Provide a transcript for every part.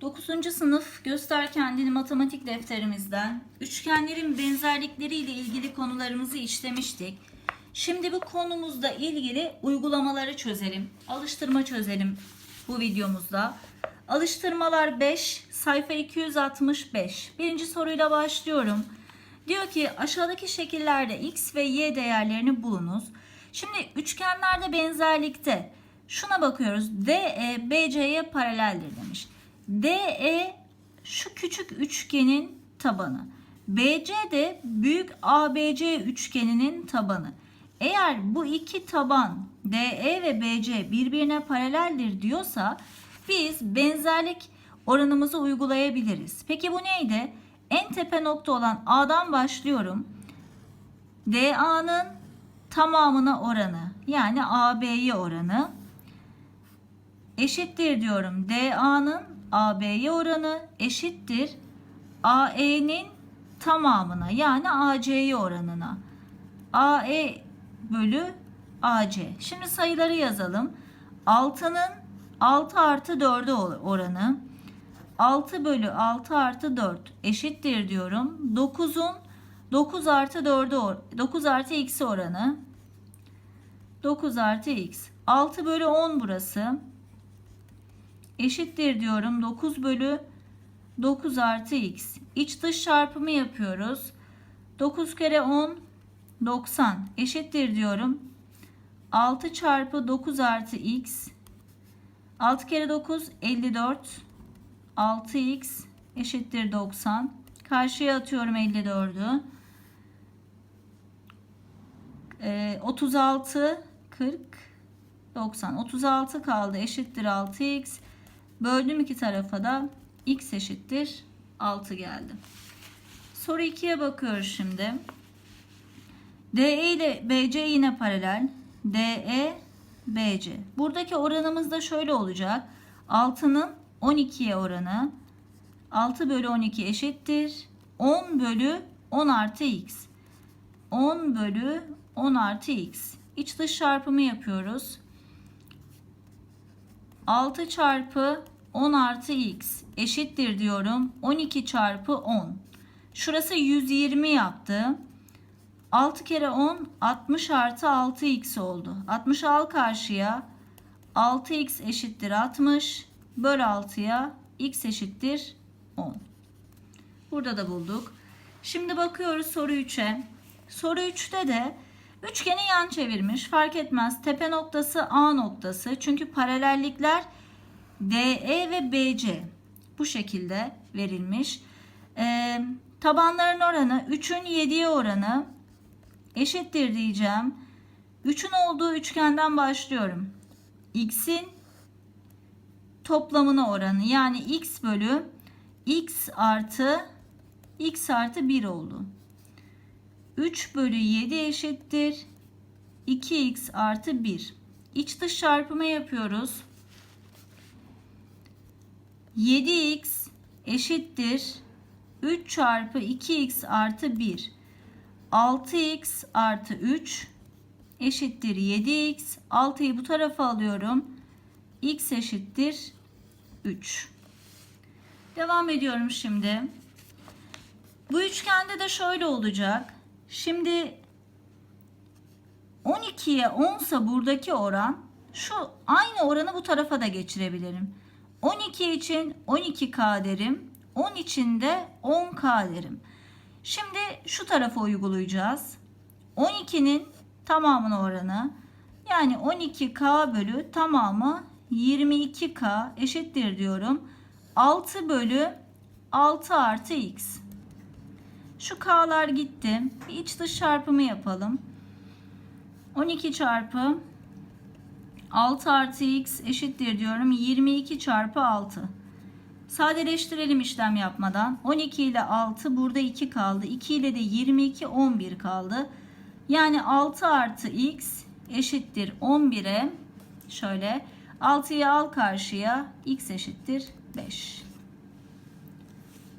9. sınıf göster kendini matematik defterimizden üçgenlerin benzerlikleriyle ilgili konularımızı işlemiştik. Şimdi bu konumuzda ilgili uygulamaları çözelim. Alıştırma çözelim bu videomuzda. Alıştırmalar 5, sayfa 265. Birinci soruyla başlıyorum. Diyor ki aşağıdaki şekillerde x ve y değerlerini bulunuz. Şimdi üçgenlerde benzerlikte şuna bakıyoruz. DE BC'ye paraleldir demiş. DE şu küçük üçgenin tabanı. BC de büyük ABC üçgeninin tabanı. Eğer bu iki taban DE ve BC birbirine paraleldir diyorsa biz benzerlik oranımızı uygulayabiliriz. Peki bu neydi? En tepe nokta olan A'dan başlıyorum. DA'nın tamamına oranı yani AB'ye oranı eşittir diyorum. DA'nın AB'ye oranı eşittir AE'nin tamamına yani AC'ye oranına. AE bölü AC. Şimdi sayıları yazalım. 6'nın 6 artı 4'e oranı 6 bölü 6 artı 4 eşittir diyorum. 9'un 9 artı 4'e 9 artı x'e oranı 9 artı x. 6 bölü 10 burası. Eşittir diyorum. 9 bölü 9 artı x. İç dış çarpımı yapıyoruz. 9 kere 10 90 eşittir diyorum. 6 çarpı 9 artı x. 6 kere 9 54. 6x eşittir 90. Karşıya atıyorum 54'ü. Ee, 36 40 90 36 kaldı eşittir 6x böldüm iki tarafa da x eşittir 6 geldi. Soru 2'ye bakıyoruz şimdi. DE ile BC yine paralel. DE BC buradaki oranımız da şöyle olacak. 6'nın 12'ye oranı 6 bölü 12 eşittir. 10 bölü 10 artı x. 10 bölü 10 artı x. İç dış çarpımı yapıyoruz. 6 çarpı 10 artı x eşittir diyorum. 12 çarpı 10. Şurası 120 yaptı. 6 kere 10 60 artı 6x oldu. 60 al karşıya. 6x eşittir 60. Böl 6'ya x eşittir 10. Burada da bulduk. Şimdi bakıyoruz soru 3'e. Soru 3'te de üçgeni yan çevirmiş. Fark etmez. Tepe noktası A noktası. Çünkü paralellikler DE ve BC bu şekilde verilmiş. Ee, tabanların oranı 3'ün 7'ye oranı eşittir diyeceğim. 3'ün olduğu üçgenden başlıyorum. X'in toplamına oranı yani x bölü x artı x artı 1 oldu. 3 bölü 7 eşittir 2x artı 1. İç dış çarpımı yapıyoruz. 7x eşittir 3 çarpı 2x artı 1. 6x artı 3 eşittir 7x. 6'yı bu tarafa alıyorum. x eşittir 3. Devam ediyorum şimdi. Bu üçgende de şöyle olacak. Şimdi 12'ye 10 ise buradaki oran şu aynı oranı bu tarafa da geçirebilirim. 12 için 12K derim. 10 için de 10K derim. Şimdi şu tarafa uygulayacağız. 12'nin tamamına oranı yani 12K bölü tamamı 22K eşittir diyorum. 6 bölü 6 artı X. Şu K'lar gitti. Bir iç dış çarpımı yapalım. 12 çarpı 6 artı x eşittir diyorum. 22 çarpı 6. Sadeleştirelim işlem yapmadan. 12 ile 6 burada 2 kaldı. 2 ile de 22 11 kaldı. Yani 6 artı x eşittir 11'e şöyle 6'yı al karşıya x eşittir 5.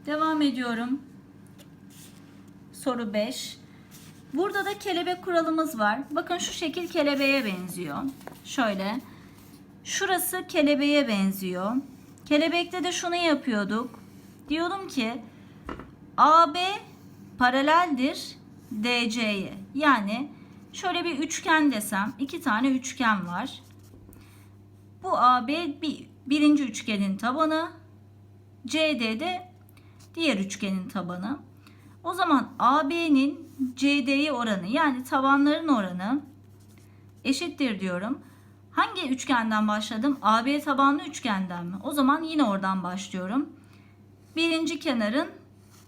Devam ediyorum. Soru 5. Burada da kelebek kuralımız var. Bakın şu şekil kelebeğe benziyor. Şöyle. Şurası kelebeğe benziyor. Kelebekte de şunu yapıyorduk. Diyordum ki AB paraleldir DC'ye. Yani şöyle bir üçgen desem iki tane üçgen var. Bu AB bir, birinci üçgenin tabanı. CD de diğer üçgenin tabanı. O zaman AB'nin CD'ye oranı yani tabanların oranı eşittir diyorum. Hangi üçgenden başladım? AB tabanlı üçgenden mi? O zaman yine oradan başlıyorum. Birinci kenarın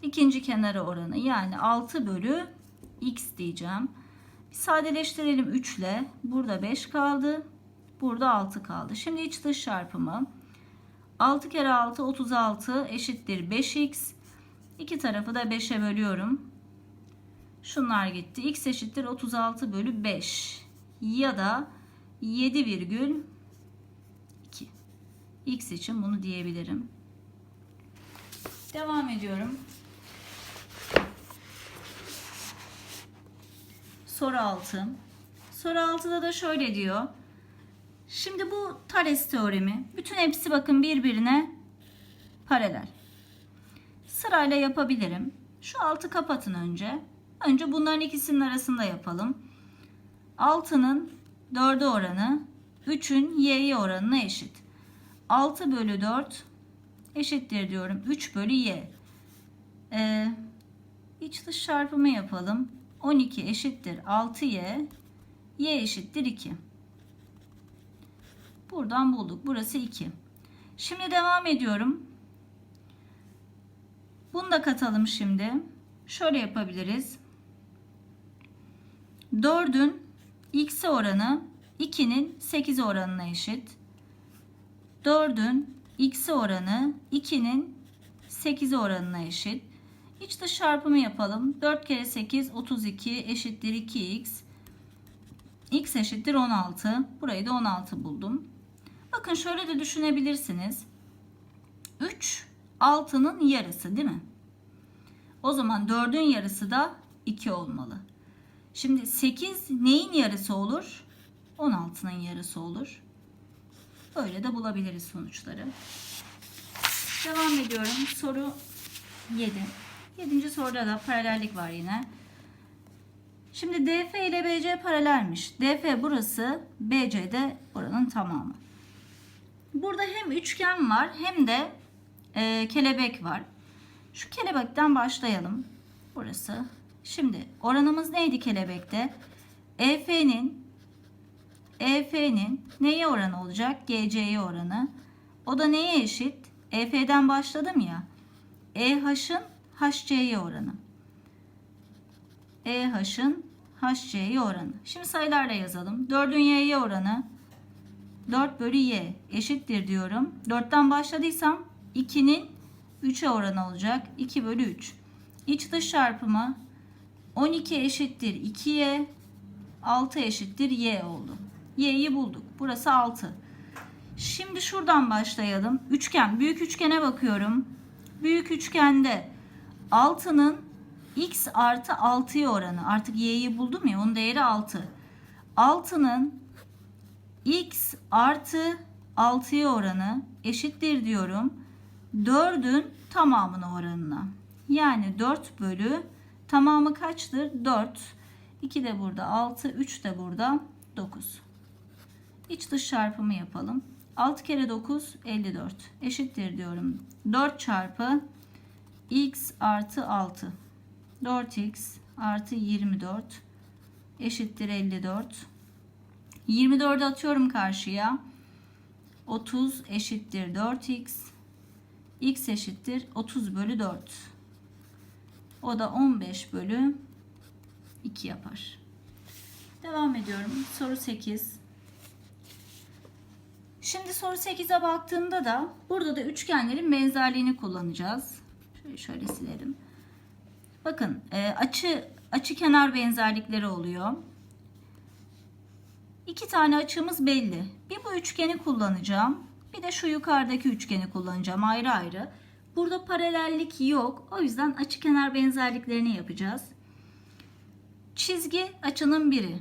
ikinci kenarı oranı yani 6 bölü x diyeceğim. Bir sadeleştirelim 3 ile. Burada 5 kaldı. Burada 6 kaldı. Şimdi iç dış çarpımı. 6 kere 6 36 eşittir 5x. İki tarafı da 5'e bölüyorum. Şunlar gitti. x eşittir 36 bölü 5. Ya da 7 virgül 2. x için bunu diyebilirim. Devam ediyorum. Soru 6. Soru 6'da da şöyle diyor. Şimdi bu Thales teoremi. Bütün hepsi bakın birbirine paralel. Sırayla yapabilirim. Şu altı kapatın önce. Önce bunların ikisinin arasında yapalım. 6'nın 4'e oranı 3'ün y'ye oranına eşit. 6 bölü 4 eşittir diyorum. 3 bölü y. Ee, iç dış çarpımı yapalım. 12 eşittir 6y. y eşittir 2. Buradan bulduk. Burası 2. Şimdi devam ediyorum. Bunu da katalım şimdi. Şöyle yapabiliriz. 4'ün x'e oranı 2'nin 8'e oranına eşit. 4'ün x'e oranı 2'nin 8'e oranına eşit. İç dış çarpımı yapalım. 4 kere 8 32 eşittir 2x. x eşittir 16. Burayı da 16 buldum. Bakın şöyle de düşünebilirsiniz. 3 6'nın yarısı değil mi? O zaman 4'ün yarısı da 2 olmalı. Şimdi 8 neyin yarısı olur? 16'nın yarısı olur. Böyle de bulabiliriz sonuçları. Devam ediyorum. Soru 7. 7. soruda da paralellik var yine. Şimdi DF ile BC paralelmiş. DF burası, BC de oranın tamamı. Burada hem üçgen var hem de e, kelebek var. Şu kelebekten başlayalım. Burası. Şimdi oranımız neydi kelebekte? EF'nin EF'nin neye oranı olacak? GC'ye oranı. O da neye eşit? EF'den başladım ya. EH'ın HC'ye oranı. EH'ın HC'ye oranı. Şimdi sayılarla yazalım. 4'ün Y'ye oranı 4 bölü Y eşittir diyorum. 4'ten başladıysam 2'nin 3'e oranı olacak. 2 bölü 3. İç dış çarpımı 12 eşittir 2Y 6 eşittir Y oldu. Y'yi bulduk. Burası 6. Şimdi şuradan başlayalım. Üçgen. Büyük üçgene bakıyorum. Büyük üçgende 6'nın x artı 6'ya oranı. Artık y'yi buldum ya onun değeri 6. 6'nın x artı 6'ya oranı eşittir diyorum. 4'ün tamamına oranına. Yani 4 bölü tamamı kaçtır? 4. 2 de burada 6, 3 de burada 9. İç dış çarpımı yapalım. 6 kere 9 54 eşittir diyorum. 4 çarpı x artı 6. 4x artı 24 eşittir 54. 24'ü atıyorum karşıya. 30 eşittir 4x. x eşittir 30 bölü 4. O da 15 bölü 2 yapar. Devam ediyorum. Soru 8. Şimdi soru 8'e baktığımda da burada da üçgenlerin benzerliğini kullanacağız. Şöyle, şöyle silelim. Bakın e, açı açı kenar benzerlikleri oluyor. İki tane açımız belli. Bir bu üçgeni kullanacağım. Bir de şu yukarıdaki üçgeni kullanacağım ayrı ayrı. Burada paralellik yok. O yüzden açı kenar benzerliklerini yapacağız. Çizgi açının biri.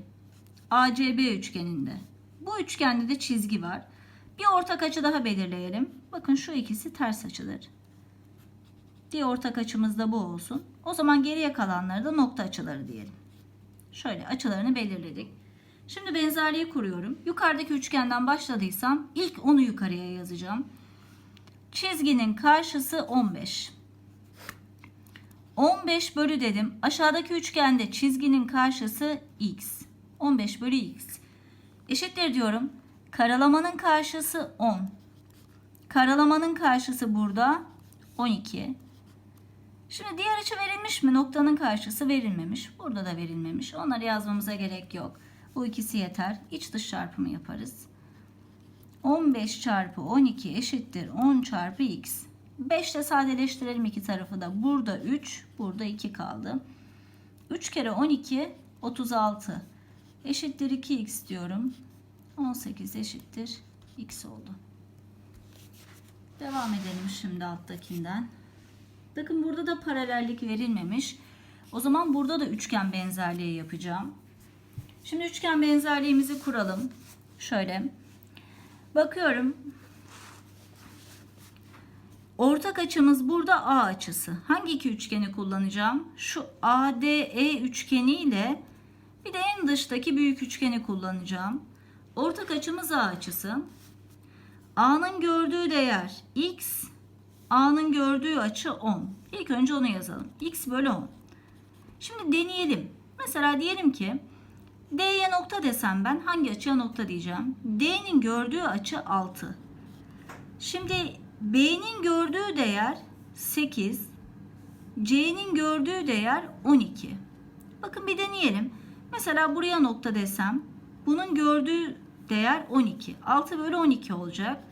ACB üçgeninde. Bu üçgende de çizgi var. Bir ortak açı daha belirleyelim. Bakın şu ikisi ters açıdır. Bir ortak açımız da bu olsun. O zaman geriye kalanları da nokta açıları diyelim. Şöyle açılarını belirledik. Şimdi benzerliği kuruyorum. Yukarıdaki üçgenden başladıysam ilk onu yukarıya yazacağım. Çizginin karşısı 15. 15 bölü dedim. Aşağıdaki üçgende çizginin karşısı x. 15 bölü x. Eşittir diyorum. Karalamanın karşısı 10. Karalamanın karşısı burada 12. Şimdi diğer açı verilmiş mi? Noktanın karşısı verilmemiş. Burada da verilmemiş. Onları yazmamıza gerek yok. Bu ikisi yeter. İç dış çarpımı yaparız. 15 çarpı 12 eşittir 10 çarpı x. 5 ile sadeleştirelim iki tarafı da. Burada 3, burada 2 kaldı. 3 kere 12 36 eşittir 2x diyorum. 18 eşittir x oldu. Devam edelim şimdi alttakinden. Bakın burada da paralellik verilmemiş. O zaman burada da üçgen benzerliği yapacağım. Şimdi üçgen benzerliğimizi kuralım. Şöyle. Bakıyorum. Ortak açımız burada A açısı. Hangi iki üçgeni kullanacağım? Şu ADE üçgeni ile bir de en dıştaki büyük üçgeni kullanacağım. Ortak açımız A açısı. A'nın gördüğü değer x, A'nın gördüğü açı 10. İlk önce onu yazalım. x bölü 10. Şimdi deneyelim. Mesela diyelim ki D'ye nokta desem ben hangi açıya nokta diyeceğim? D'nin gördüğü açı 6. Şimdi B'nin gördüğü değer 8. C'nin gördüğü değer 12. Bakın bir deneyelim. Mesela buraya nokta desem bunun gördüğü değer 12. 6 bölü 12 olacak.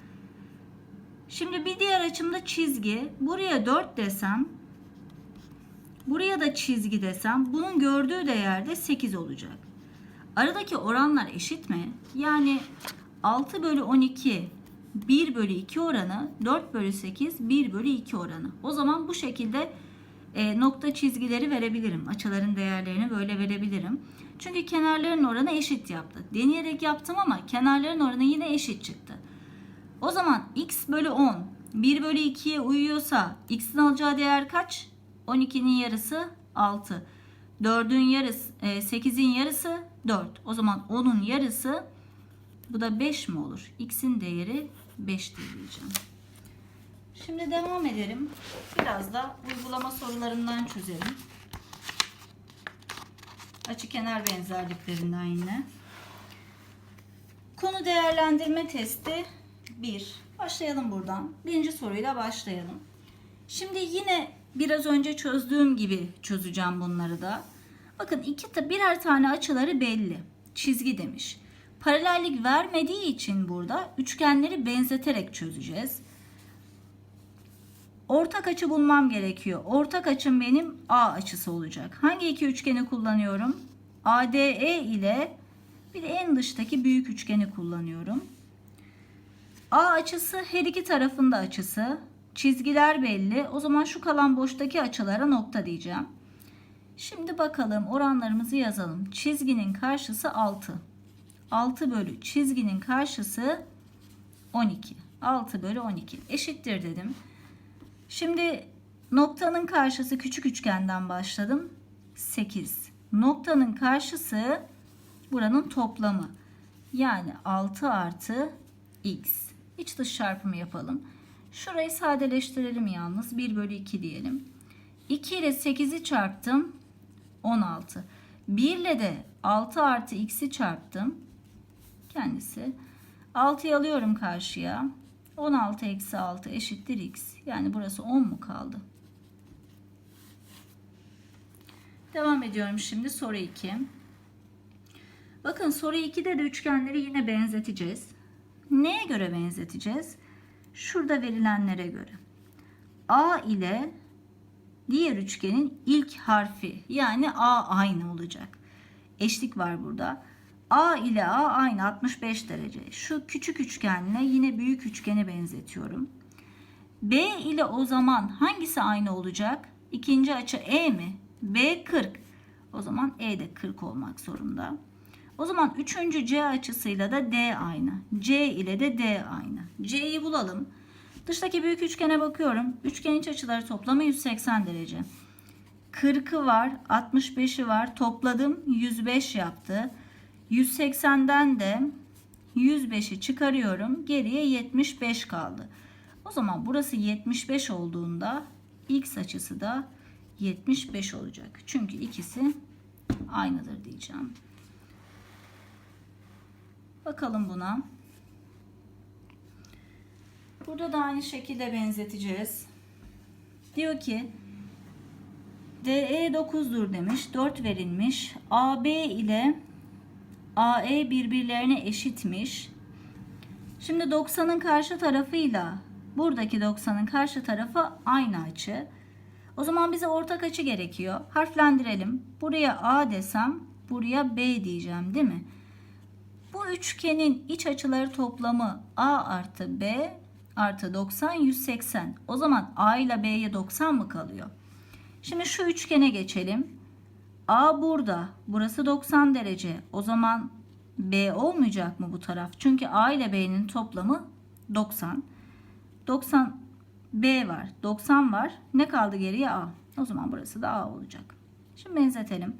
Şimdi bir diğer açımda çizgi. Buraya 4 desem buraya da çizgi desem bunun gördüğü değer de 8 olacak. Aradaki oranlar eşit mi? Yani 6 bölü 12 1 bölü 2 oranı 4 bölü 8 1 bölü 2 oranı. O zaman bu şekilde e, nokta çizgileri verebilirim. Açıların değerlerini böyle verebilirim. Çünkü kenarların oranı eşit yaptı. Deneyerek yaptım ama kenarların oranı yine eşit çıktı. O zaman x bölü 10 1 bölü 2'ye uyuyorsa x'in alacağı değer kaç? 12'nin yarısı 6. 4'ün yarısı, 8'in yarısı 4. O zaman 10'un yarısı bu da 5 mi olur? X'in değeri 5 diyeceğim. Şimdi devam edelim. Biraz da uygulama sorularından çözelim. Açı kenar benzerliklerinden yine. Konu değerlendirme testi 1. Başlayalım buradan. Birinci soruyla başlayalım. Şimdi yine biraz önce çözdüğüm gibi çözeceğim bunları da. Bakın iki birer tane açıları belli. Çizgi demiş. Paralellik vermediği için burada üçgenleri benzeterek çözeceğiz. Ortak açı bulmam gerekiyor. Ortak açım benim A açısı olacak. Hangi iki üçgeni kullanıyorum? ADE ile bir de en dıştaki büyük üçgeni kullanıyorum. A açısı her iki tarafında açısı. Çizgiler belli. O zaman şu kalan boştaki açılara nokta diyeceğim. Şimdi bakalım oranlarımızı yazalım. Çizginin karşısı 6. 6 bölü çizginin karşısı 12. 6 bölü 12 eşittir dedim. Şimdi noktanın karşısı küçük üçgenden başladım. 8. Noktanın karşısı buranın toplamı. Yani 6 artı x. İç dış çarpımı yapalım. Şurayı sadeleştirelim yalnız. 1 bölü 2 diyelim. 2 ile 8'i çarptım. 16. 1 ile de 6 artı x'i çarptım. Kendisi. 6'yı alıyorum karşıya. 16 eksi 6 eşittir x. Yani burası 10 mu kaldı? Devam ediyorum şimdi soru 2. Bakın soru 2'de de üçgenleri yine benzeteceğiz. Neye göre benzeteceğiz? Şurada verilenlere göre. A ile diğer üçgenin ilk harfi yani A aynı olacak. Eşlik var burada. A ile A aynı 65 derece. Şu küçük üçgenle yine büyük üçgene benzetiyorum. B ile o zaman hangisi aynı olacak? İkinci açı E mi? B 40. O zaman E de 40 olmak zorunda. O zaman üçüncü C açısıyla da D aynı. C ile de D aynı. C'yi bulalım. Dıştaki büyük üçgene bakıyorum. Üçgen iç açıları toplamı 180 derece. 40'ı var, 65'i var. Topladım 105 yaptı. 180'den de 105'i çıkarıyorum. Geriye 75 kaldı. O zaman burası 75 olduğunda x açısı da 75 olacak. Çünkü ikisi aynıdır diyeceğim. Bakalım buna. Burada da aynı şekilde benzeteceğiz. Diyor ki DE 9'dur demiş. 4 verilmiş. AB ile AE birbirlerine eşitmiş. Şimdi 90'ın karşı tarafıyla buradaki 90'ın karşı tarafı aynı açı. O zaman bize ortak açı gerekiyor. Harflendirelim. Buraya A desem buraya B diyeceğim değil mi? Bu üçgenin iç açıları toplamı A artı B artı 90 180. O zaman A ile B'ye 90 mı kalıyor? Şimdi şu üçgene geçelim. A burada. Burası 90 derece. O zaman B olmayacak mı bu taraf? Çünkü A ile B'nin toplamı 90. 90 B var. 90 var. Ne kaldı geriye A? O zaman burası da A olacak. Şimdi benzetelim.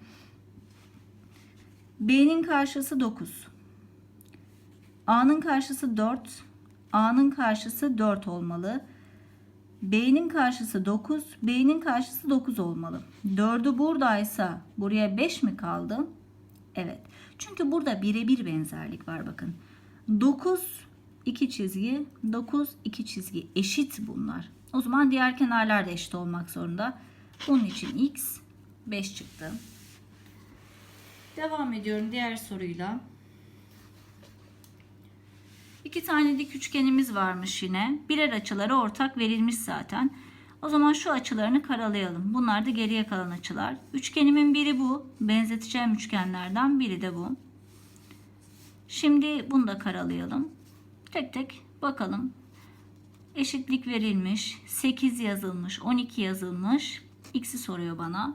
B'nin karşısı 9. A'nın karşısı 4. A'nın karşısı 4 olmalı. B'nin karşısı 9. B'nin karşısı 9 olmalı. 4'ü buradaysa buraya 5 mi kaldı? Evet. Çünkü burada birebir benzerlik var bakın. 9 iki çizgi, 9 iki çizgi eşit bunlar. O zaman diğer kenarlar da eşit olmak zorunda. Bunun için x 5 çıktı. Devam ediyorum diğer soruyla. İki tane dik üçgenimiz varmış yine. Birer açıları ortak verilmiş zaten. O zaman şu açılarını karalayalım. Bunlar da geriye kalan açılar. Üçgenimin biri bu. Benzeteceğim üçgenlerden biri de bu. Şimdi bunu da karalayalım. Tek tek bakalım. Eşitlik verilmiş. 8 yazılmış. 12 yazılmış. X'i soruyor bana.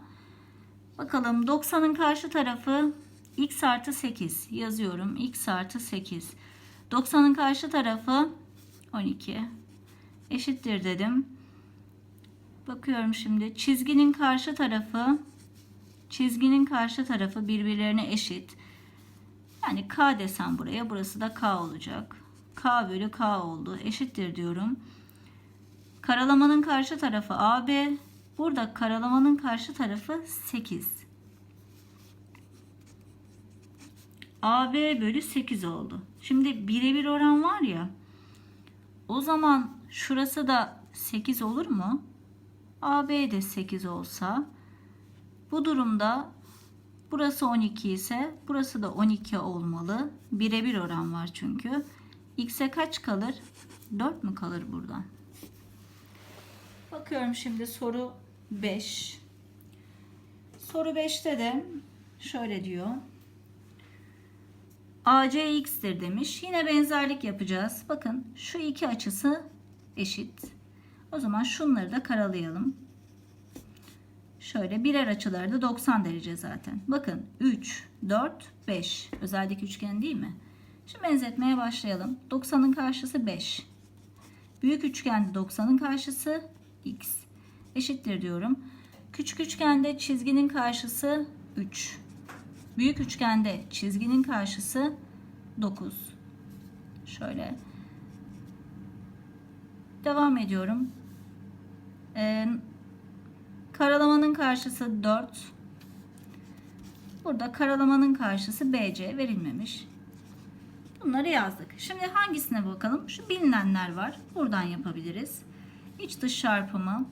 Bakalım 90'ın karşı tarafı x artı 8 yazıyorum. x artı 8. 90'ın karşı tarafı 12. Eşittir dedim. Bakıyorum şimdi. Çizginin karşı tarafı çizginin karşı tarafı birbirlerine eşit. Yani k desem buraya burası da k olacak. k bölü k oldu. Eşittir diyorum. Karalamanın karşı tarafı AB. Burada karalamanın karşı tarafı 8. AB bölü 8 oldu. Şimdi birebir oran var ya. O zaman şurası da 8 olur mu? AB de 8 olsa bu durumda burası 12 ise burası da 12 olmalı. Birebir oran var çünkü. X'e kaç kalır? 4 mü kalır buradan? Bakıyorum şimdi soru 5. Soru 5'te de şöyle diyor. AC x'tir demiş. Yine benzerlik yapacağız. Bakın şu iki açısı eşit. O zaman şunları da karalayalım. Şöyle birer açıları da 90 derece zaten. Bakın 3, 4, 5. Özellik üçgen değil mi? Şimdi benzetmeye başlayalım. 90'ın karşısı 5. Büyük üçgende 90'ın karşısı x. Eşittir diyorum. Küçük üçgende çizginin karşısı 3. Büyük üçgende çizginin karşısı 9. Şöyle. Devam ediyorum. Ee, karalamanın karşısı 4. Burada karalamanın karşısı BC verilmemiş. Bunları yazdık. Şimdi hangisine bakalım? Şu bilinenler var. Buradan yapabiliriz. İç dış çarpımı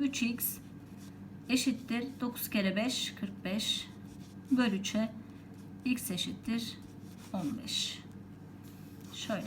3x eşittir 9 kere 5 45 bölü 3'e x eşittir 15. Şöyle.